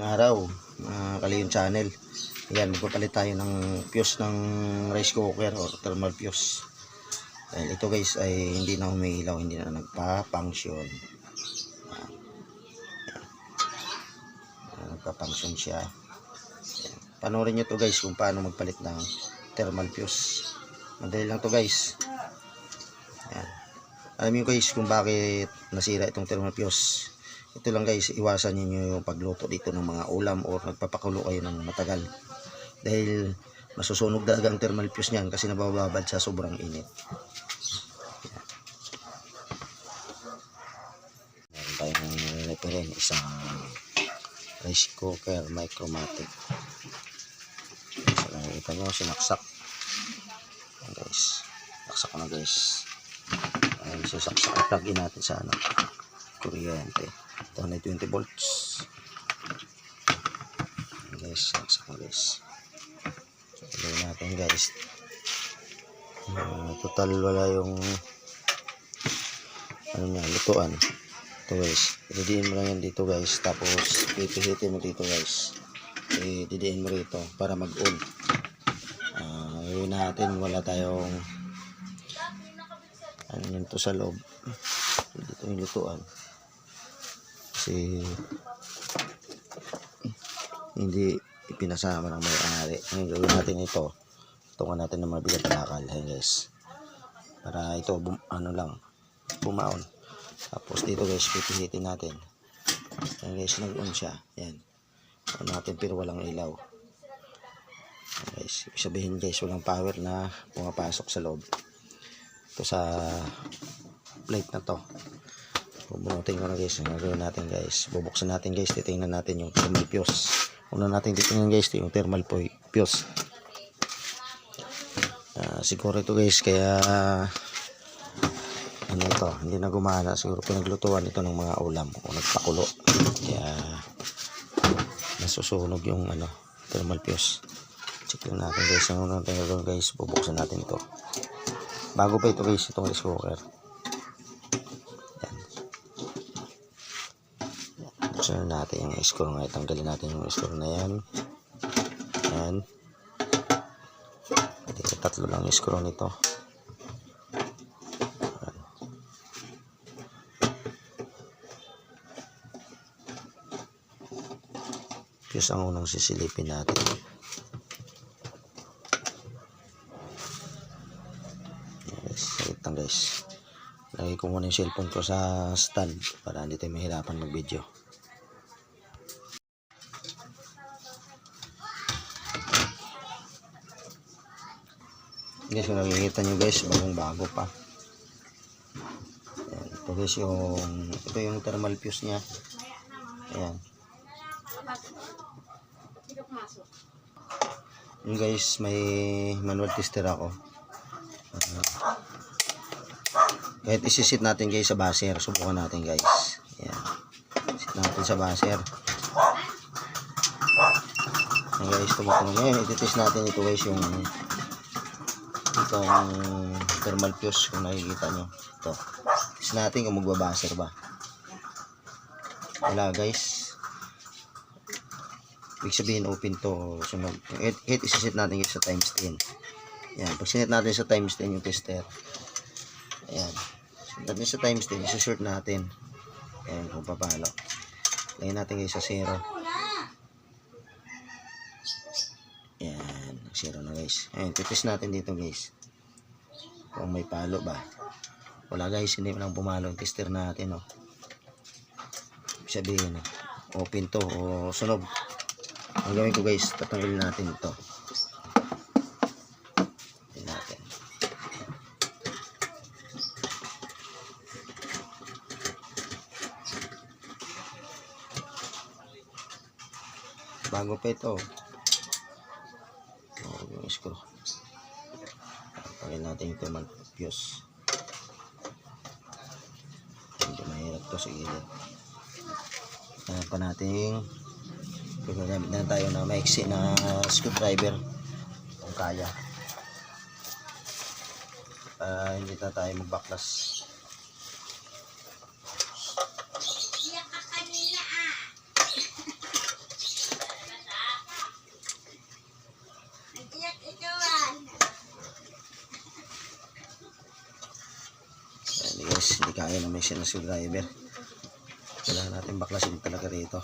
araw, uh, Kaliyon Channel. Ayan, magpapalit tayo ng fuse ng rice cooker or thermal fuse. Dahil ito guys ay hindi na umiilaw, hindi na nagpa-function. Ayan. Ayan, Nagpa-function siya. Ayan. Panoorin nyo to guys kung paano magpalit ng thermal fuse. Madali lang to guys. Ayan. Alam niyo guys kung bakit nasira itong thermal fuse. Ito lang guys, iwasan niyo yung pagluto dito ng mga ulam or nagpapakulo kayo ng matagal. Dahil masusunog talaga ang thermal fuse niyan kasi nabababad sa sobrang init. Meron tayong referent, isang rice cooker micromatic. So, nakikita nyo, sinaksak. Ayan, guys. Saksak na guys. Ay, sasaksak. Plug-in natin sa ano, kuryente. Ito na 20 volts. Guys, saksak na guys. Tuloy natin guys. Ah, total wala yung ano niya, lutuan. Ito guys, didiin mo lang yan dito guys. Tapos, pipihitin mo dito guys. Eh, didiin mo rito para mag-on. Ah, gawin natin, wala tayong ano yun to sa loob. Dito yung lutuan. Kasi hindi ipinasama ng may-ari. Ngayon gawin natin ito. Tungan natin ng mabigat na bakal. Guys. Para ito, bum, ano lang, bumaon. Tapos dito guys, pipihitin natin. Ayan guys, nag-on siya. Ayan. On natin pero walang ilaw. Guys, sabihin guys, walang power na pumapasok sa loob. Ito sa plate na to. Bubunutin ko na guys. Ang gagawin natin guys. Bubuksan natin guys. Titingnan natin yung thermal fuse. Una natin titingnan guys. Yung thermal fuse. Ah, siguro ito guys. Kaya ano ito. Hindi na gumana. Siguro pinaglutuan ito ng mga ulam. O nagpakulo. Kaya nasusunog yung ano thermal fuse. Check lang natin guys. Ang unang natin gagawin guys. Bubuksan natin ito. Bago pa ito guys. Itong rice cooker. Na natin yung screw nga. Tanggalin natin yung screw na yan. Yan. Dito tatlo lang yung screw nito. Yan. Fuse ang unang sisilipin natin. Yes, lang guys. Lagay ko muna yung cellphone ko sa stand para hindi tayo mahirapan mag-video. Guys, kung nakikita nyo guys, bagong bago pa. Ayan, ito guys yung, ito yung thermal fuse niya. Ayan. Yung guys, may manual tester ako. Ayan. Kahit isisit natin guys sa baser, subukan natin guys. Ayan. Sit natin sa baser. Ayan guys, tumutunog. Ngayon, ititest natin ito guys yung itong thermal fuse kung nakikita nyo. Ito. Test natin kung magbabaser ba. Wala guys. Ibig sabihin open to sunog. Hit, hit isisit natin sa times 10. Yan. Pag sinit natin sa times 10 yung tester. Ayan. Sinit natin sa times 10. Isusort natin. Ayan kung paano. Lagyan natin guys sa 0. Yan, zero na guys. Ayun, titest natin dito guys. Kung may palo ba. Wala guys, hindi lang pumalo yung tester natin. Ibig Sabihin, oh, open to o sunog. Ang gawin ko guys, tatanggalin natin ito. Natin. Bago pa ito. Oh, yung screw. Pagin natin yung thermal fuse. Medyo mahirap to sa gilid. Pa natin gagamit na tayo ng maiksi na screwdriver kung kaya. Para hindi na tayo magbaklas. Kaya na siya driver. Kailangan natin baklasin talaga rito.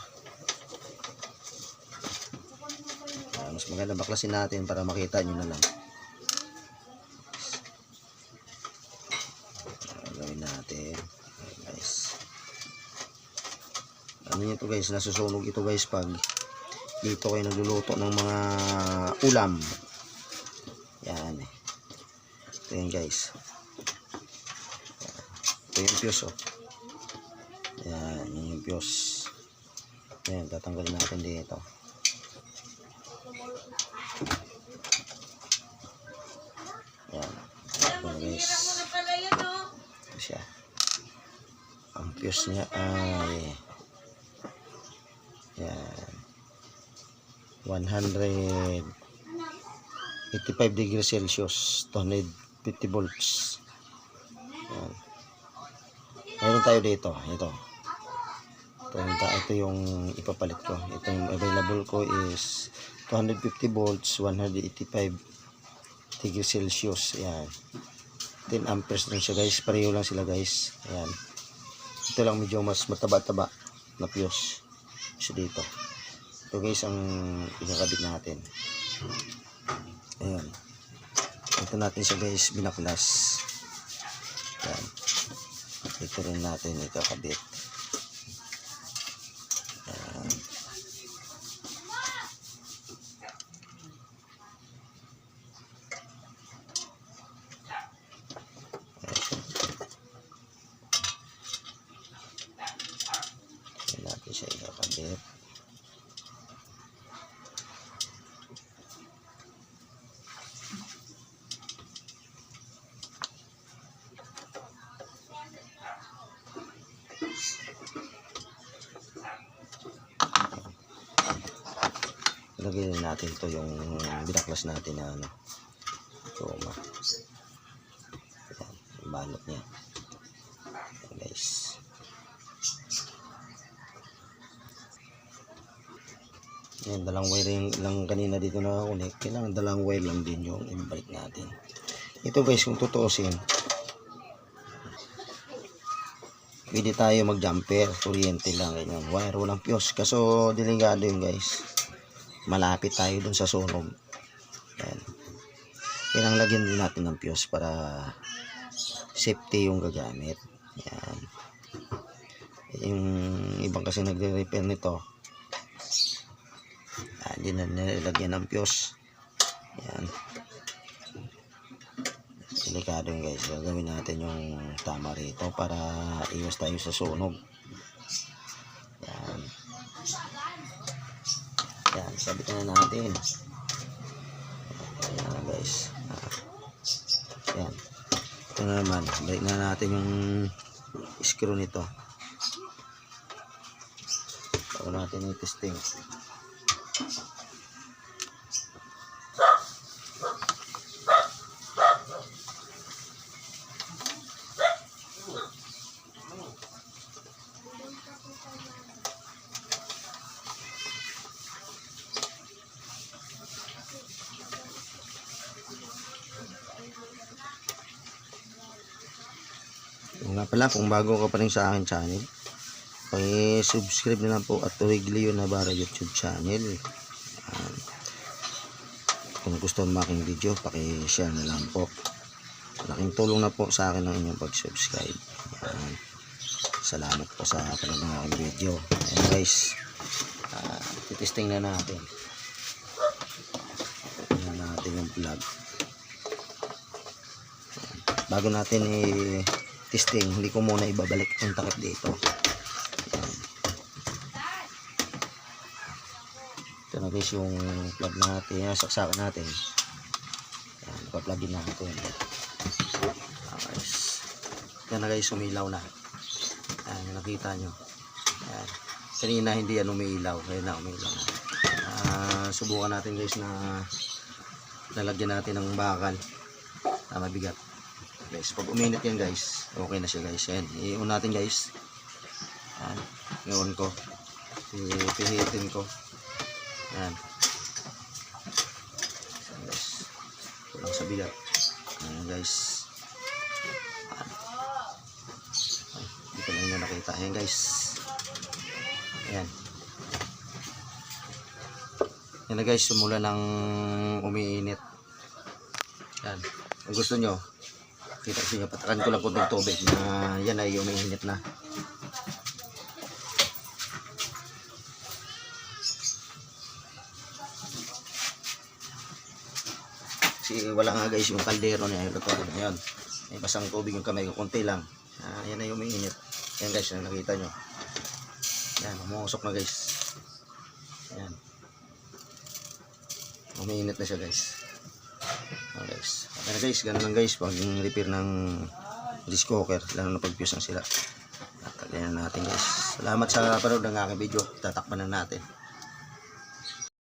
Ah, mas maganda baklasin natin para makita nyo na lang. Ah, gawin natin. Ayan, guys. Ano nyo ito guys, nasusunog ito guys pag dito kayo nagluluto ng mga ulam. Yan. Ito yan guys. Ito yung fuse oh. Yan, yun yung fuse. Yan, tatanggalin natin dito. Yan. Ito guys. Ito siya. Ang fuse niya ay yan. 185 degrees Celsius, 250 volts. Yan. Mayroon tayo dito. Ito. Ito yung, ito yung ipapalit ko. Ito yung available ko is 250 volts, 185 degrees Celsius. Yan. 10 amperes din siya guys. Pareho lang sila guys. Ayan. Ito lang medyo mas mataba-taba na fuse. Siya dito. Ito guys ang pinakabit natin. Ayan. Ito natin siya guys binaklas. Ayan. Rin natin ikakabit. Ayan. Ayan natin siya ikakabit. Lagyan na natin to yung binaklas natin na ano. Toma. Ayan, yung balot niya. Guys. Ayan, dalang wire lang kanina dito na connect. Kailangan dalang wire lang din yung invite natin. Ito guys, kung tutuusin, pwede tayo mag jumper kuryente lang ganyan wire walang fuse kaso delikado yun guys malapit tayo dun sa sunog. Yan kailangan lagyan din natin ng fuse para safety yung gagamit. Yan yung ibang kasi nagre-repair nito. Ah, hindi na nilagyan ng fuse. Yan delikado yun guys. Gagawin natin yung tama rito para iwas tayo sa sunog na natin. Yan guys. Ah. yan ito na naman. Balik na natin yung screw nito. Bago natin i-testing nga pala, kung bago ka pa rin sa akin channel, paki-subscribe na lang po at Origlio Navarra YouTube channel. Yan. kung gusto mo aking video, paki-share na lang po. Malaking tulong na po sa akin ang inyong pag-subscribe. Yan. Salamat po sa panonood ng aking video. Ayan guys, uh, titesting na natin. Tingnan natin yung vlog. Bago natin i-testing, hindi ko muna ibabalik yung takip dito. Ito na guys yung plug natin, yung saksakan natin. Ayan, ipa-plugin natin. Guys. Yan na guys, umilaw na. Ayan, nakita nyo. Ayan. Kanina hindi yan umiilaw. Ngayon na umiilaw na. Ah, subukan natin guys na lalagyan natin ng bakal na mabigat. Guys, pag uminit yan guys, okay na siya guys. Ayan, i-on natin guys. Ayan, i-on ko. Pihitin ko. Ayan guys. Kulang sa bigat. Ayan guys. Ayan. Ito na nakita. Ayan guys. Ayan. Yan na guys, simula ng umiinit. Yan. Kung gusto nyo, kita inyo, patakan ko lang konting tubig na yan ay umiinit na. Kasi wala nga guys yung kaldero niya, lutuan na yun. May basang tubig yung kamay ko, konti lang. Ah, yan ay umiinit. Yan guys, yung nakita nyo. Yan, umusok na guys. Yan. Umiinit na siya guys. Oh, guys. Okay guys, ganun lang guys pag repair ng disc cooker, lalo na pag fuse ang sila. At natin guys. Salamat sa panood ng aking video. Tatakpan na natin.